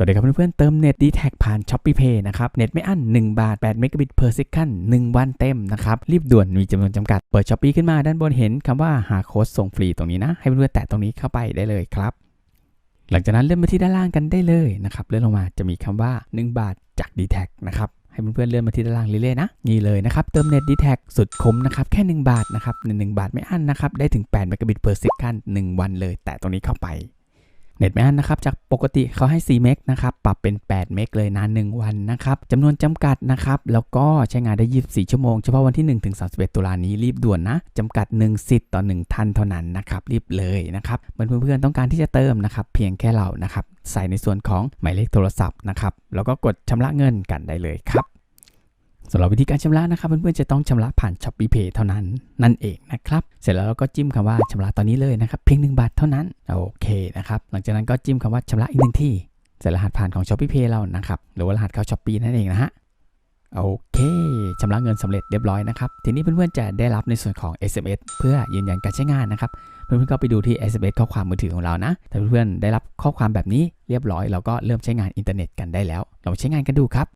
สวัสดีครับเพื่อนๆเติมเน็ตดีแท็ผ่าน s h อ p e e Pay นะครับ เน็ตไม่อั้น 1 บาท 8 เมกะบิต per second 1 วันเต็มนะครับ รีบด่วนมีจำนวนจำกัด เปิด s h อ p e e ขึ้นมาด้านบนเห็นคำว่าหาโค้ดส่งฟรีตรงนี้นะ ให้เพื่อนๆแตะตรงนี้เข้าไปได้เลยครับ หลังจากนั้นเลื่อนมาที่ด้านล่างกันได้เลยนะครับ เลื่อนลงมาจะมีคำว่า 1 บาทจาก d t แทนะครับให้เพื่อนๆเลื่อนมาที่ด้านล่างเรื่อยๆนะ นี่เลยนะครับ เติมเน็ตดีแท็สุดคุ้มนะครับ แค่ 1 บาทนะครับหนึ่งบาทไม่อั้นนะครับได้ถึง8เมกะบิต per second 1 วันเลย แตะตรงนี้เข้าไป เน็ตไม่นนะครับจากปกติเขาให้4เมกนะครับปรับเป็น8เมกเลยนาน1วันนะครับจำนวนจำกัดนะครับแล้วก็ใช้งานได้ 24 ชั่วโมงเฉพาะวันที่ 1 ถึง 31 ตุลานี้รีบด่วนนะจำกัด 1 สิทธิ์ต่อ 1 ท่านเท่านั้นนะครับรีบเลยนะครับเพื่อเพื่อนๆต้องการที่จะเติมนะครับเพียงแค่เรานะครับใส่ในส่วนของหมายเลขโทรศัพท์นะครับแล้วก็กดชำระเงินกันได้เลยครับ สำหรับวิธีการชำระนะครับเพื่อนๆจะต้องชำระผ่าน s h อ p e e Pay เท่านั้นนั่นเองนะครับเสร็จแล้วเราก็จิ้มคำว่าชำระตอนนี้เลยนะครับเพียง1บาทเท่านั้นโอเคนะครับหลังจากนั้นก็จิ้มคำว่าชำระอีกหนึ่งที่ใส่รหัสผ่านของ s h อ p e e Pay เรานะครับหรือว่ารหัสเข้า s h อ p e e นั่นเองนะฮะโอเคชำระเงินสำเร็จเรียบร้อยนะครับทีนี้เพื่อนๆจะได้รับในส่วนของ SMS เพื่อยืนยันการใช้งานนะครับเพื่อนๆก็ไปดูที่ SMS ข้อความมือถือของเรานะถ้าเพื่อนๆได้รับข้อความแบบนี้เรียบร้อย เราก็เริ่มใช้งานอินเทอร์เน็ตกันได้แล้ว เราใช้งานกันดูครับ